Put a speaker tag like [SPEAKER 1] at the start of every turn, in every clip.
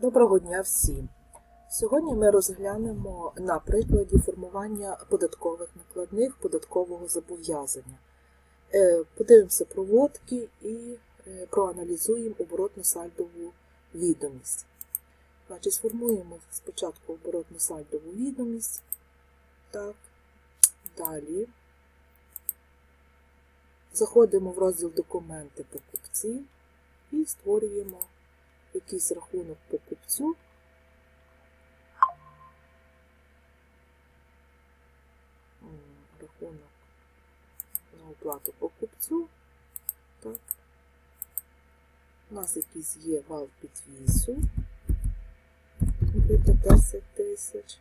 [SPEAKER 1] Доброго дня всім! Сьогодні ми розглянемо на прикладі формування податкових накладних податкового зобов'язання. Е, Подивимося проводки і е, проаналізуємо оборотну сальдову відомість. Значить, сформуємо спочатку оборотну сальдову відомість. Так, далі. Заходимо в розділ документи покупці і створюємо якийсь рахунок покупцю. Рахунок на оплату покупцю. Так. У нас якийсь є вал підвісу. Наприклад, 10 тисяч.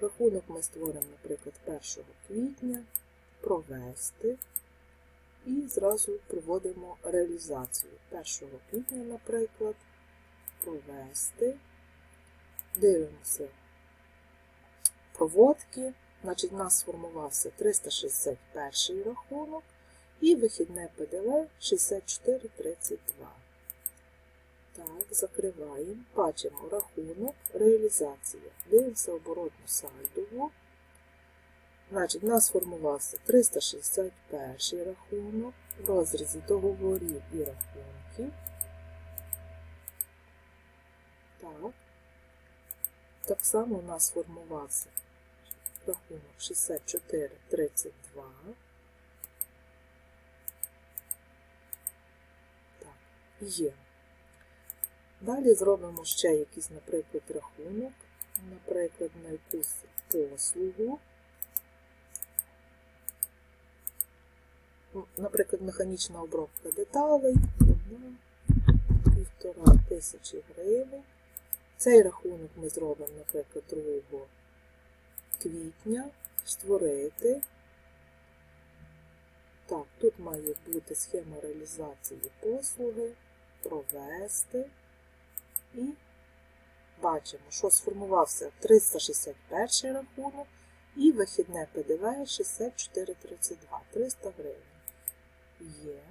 [SPEAKER 1] Рахунок ми створимо, наприклад, 1 квітня. Провести. І зразу проводимо реалізацію. 1 квітня, наприклад, провести. Дивимося проводки. Значить, у нас сформувався 361 рахунок і вихідне ПДВ 64,32. Так, закриваємо. Бачимо рахунок, реалізація. Дивимося оборотну сальдову. Значить, у нас сформувався 361 рахунок в розрізі договорів і рахунків. Так. Так само у нас сформувався рахунок 64,32. Так, є. Далі зробимо ще якийсь, наприклад, рахунок, наприклад, на якусь послугу. Наприклад, механічна обробка деталей, одна, півтора тисячі гривень. Цей рахунок ми зробимо, наприклад, 2 квітня. Створити. Так, тут має бути схема реалізації послуги, провести. І бачимо, що сформувався 361 рахунок і вихідне ПДВ 64,32, 300 гривень. Є.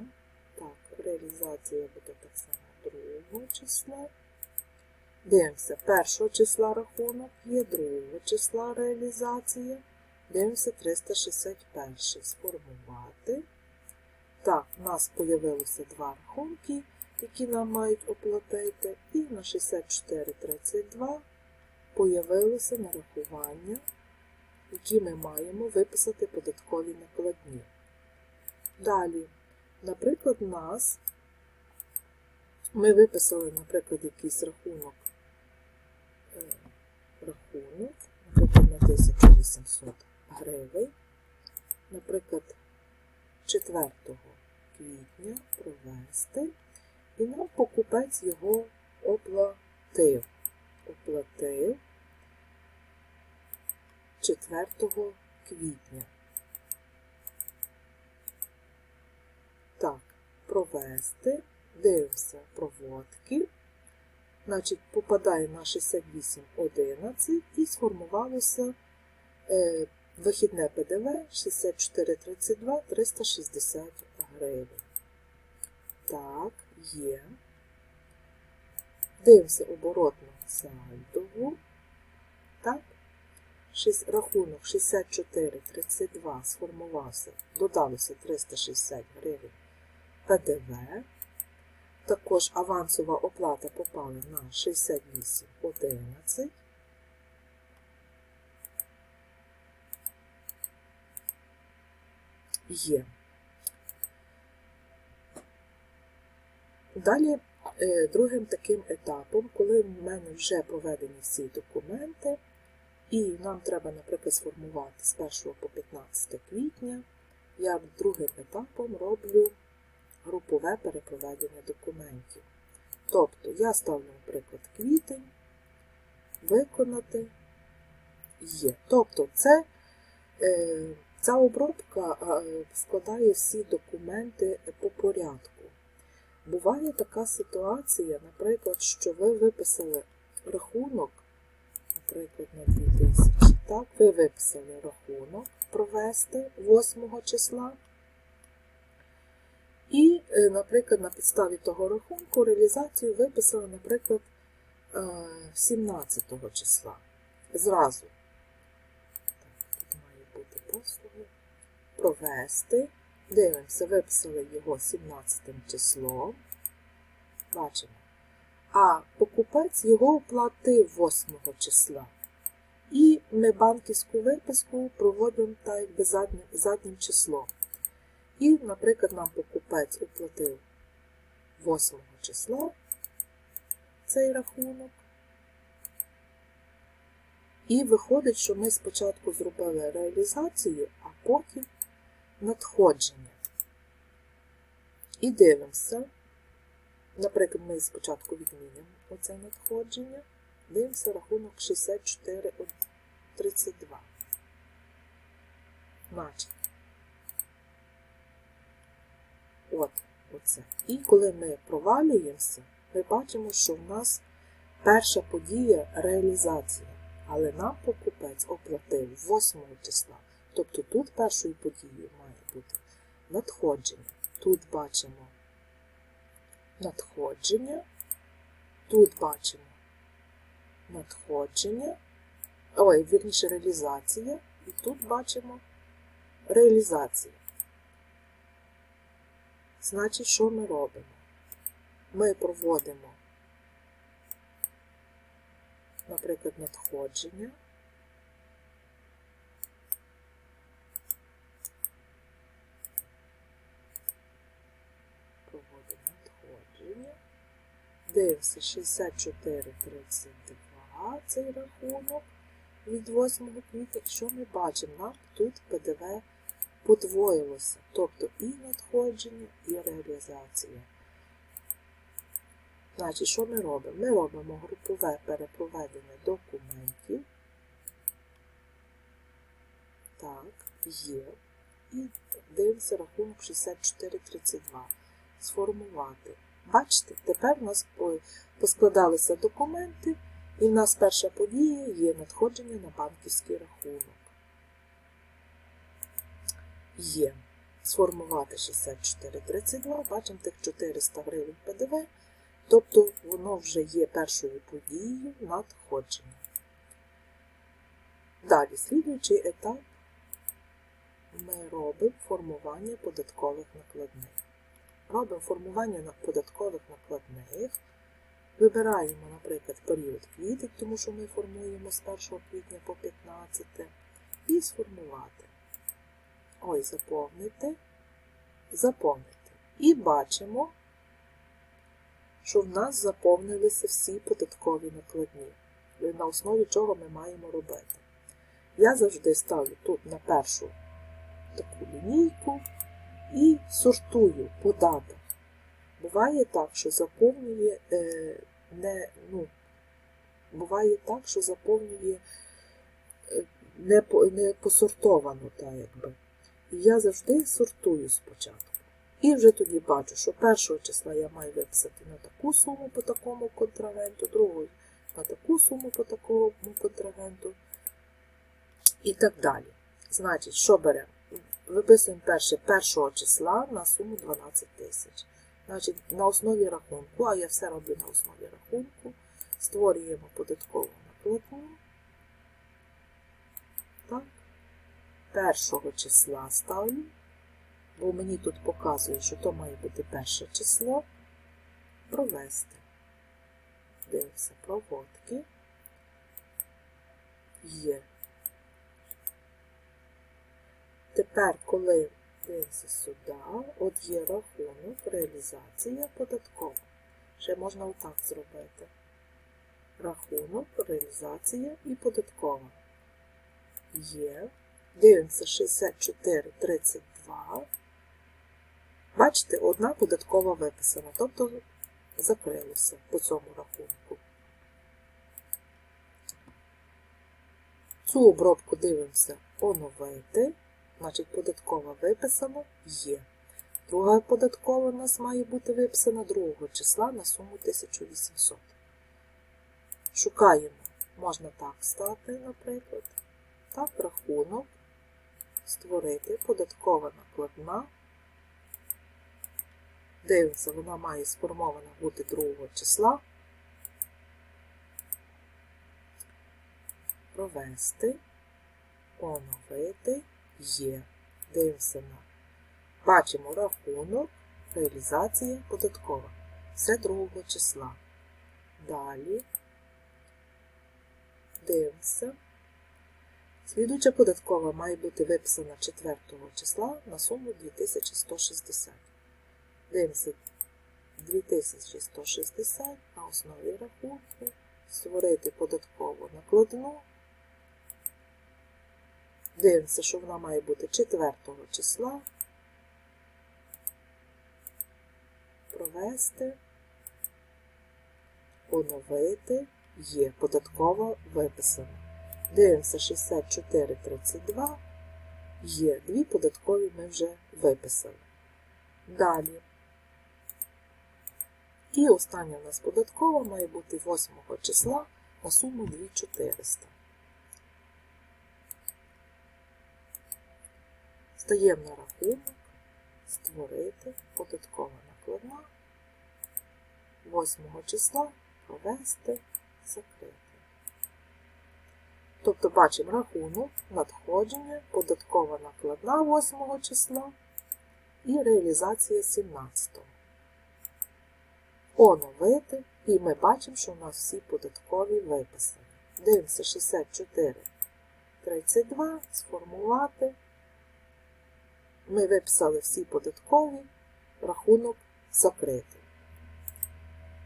[SPEAKER 1] Так, реалізація буде так само 2 числа. Дивимося, першого числа рахунок є, другого числа реалізація. Дивимося 361 сформувати. Так, у нас з'явилося два рахунки, які нам мають оплатити. І на 64,32 появилося нарахування, які ми маємо виписати податкові накладні. Далі, наприклад, нас ми виписали, наприклад, якийсь рахунок, е, рахунок, наприклад, на 1800 гривень, наприклад, 4 квітня провести, і нам покупець його оплатив. Оплатив 4 квітня. Так, провести. Дивимося проводки. Значить, попадає на 68,11 і сформувалося е, вихідне ПДВ 64,32 360 гривень. Так, є. Дивимося оборотну сальдову. Так. Шість- Рахунок 64,32 сформувався, додалося 360 гривень ПДВ. Також авансова оплата попала на 68,11. Є. Далі е, другим таким етапом, коли в мене вже проведені всі документи, і нам треба, наприклад, сформувати з 1 по 15 квітня, я другим етапом роблю групове перепроведення документів. Тобто я ставлю, наприклад, квітень, виконати є. Тобто це, е, ця обробка е, складає всі документи по порядку. Буває така ситуація, наприклад, що ви виписали рахунок, наприклад, на 2000. Так, ви виписали рахунок провести 8 числа. І, е, наприклад, на підставі того рахунку реалізацію виписали, наприклад, е, 17 числа. Зразу. Так, тут має бути послуги. Провести. Дивимося, виписали його 17 числом. Бачимо. А покупець його оплатив 8 числа. І ми банківську виписку проводимо так якби заднім, заднім числом. І, наприклад, нам покупець оплатив 8 числа цей рахунок. І виходить, що ми спочатку зробили реалізацію, а потім надходження. І дивимося. Наприклад, ми спочатку відмінимо оце надходження. Дивимося рахунок 64,32. Значить. От, оце. І коли ми провалюємося, ми бачимо, що в нас перша подія реалізація. Але нам покупець оплатив 8 числа. Тобто тут першою подією має бути надходження. Тут бачимо надходження. Тут бачимо надходження. Ой, вірніше реалізація. І тут бачимо реалізація. Значить, що ми робимо? Ми проводимо, наприклад, надходження. Проводимо надходження. Дивимося 64,32 цей рахунок від 8 квітня. Що ми бачимо? Нам тут ПДВ подвоїлося, тобто і надходження, і реалізація. Значить, що ми робимо? Ми робимо групове перепроведення документів. Так, є. І дивимося рахунок 64,32. Сформувати. Бачите, тепер у нас поскладалися документи, і в нас перша подія є надходження на банківський рахунок. Є. Сформувати 64,32, бачимо тих 400 гривень ПДВ, тобто воно вже є першою подією надходження. Далі, слідуючий етап, ми робимо формування податкових накладних. Робимо формування податкових накладних. Вибираємо, наприклад, період квітень, тому що ми формуємо з 1 квітня по 15 і сформувати. Ой, заповнити, заповнити. І бачимо, що в нас заповнилися всі податкові накладні, на основі чого ми маємо робити. Я завжди ставлю тут на першу таку лінійку і сортую по датах. Буває так, що заповнює е, не, ну, буває так, що заповнює е, не, не посортовано, так якби. Я завжди сортую спочатку. І вже тоді бачу, що першого числа я маю виписати на таку суму по такому контрагенту, другого на таку суму по такому контрагенту і так далі. Значить, що беремо? Виписуємо перше першого числа на суму 12 тисяч. Значить, на основі рахунку, а я все роблю на основі рахунку, створюємо податкову накладну. Так. Першого числа ставлю, бо мені тут показує, що то має бути перше число. Провести. Дивимося, проводки. Є. Тепер, коли дивимося сюди, от є рахунок, реалізація податкова. Ще можна отак зробити. Рахунок, реалізація і податкова. Є. Дивимося 64,32. Бачите, одна податкова виписана, тобто закрилося по цьому рахунку. Цю обробку дивимося оновити. Значить, податкова виписана є. Друга податкова у нас має бути виписана 2 числа на суму 1800. Шукаємо, можна так стати, наприклад. Так, рахунок, створити податкова накладна. Дивимося, вона має сформована бути 2 числа. провести, оновити, є. Дивимося на. Бачимо рахунок, реалізація податкова. Все другого числа. Далі дивимося. Слідуюча податкова має бути виписана 4 числа на суму 2160. Дивимося 2160 на основі рахунку, створити податкову накладну. Дивимося, що вона має бути 4 числа. Провести, оновити, є податкова виписана. Дивимося 64,32. Є дві податкові ми вже виписали. Далі. І остання у нас податкова має бути 8 числа на суму 2400. Стаємо на рахунок, створити податкова накладна. 8 числа провести, закрити. Тобто бачимо рахунок, надходження, податкова накладна 8 числа і реалізація 17. Оновити, і ми бачимо, що у нас всі податкові виписані. Дивимося 64, 32, сформувати. Ми виписали всі податкові, рахунок закритий.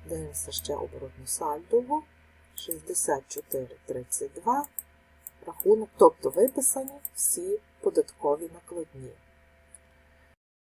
[SPEAKER 1] Дивимося ще оборотну сальдову. 64,32 рахунок, тобто виписані всі податкові накладні.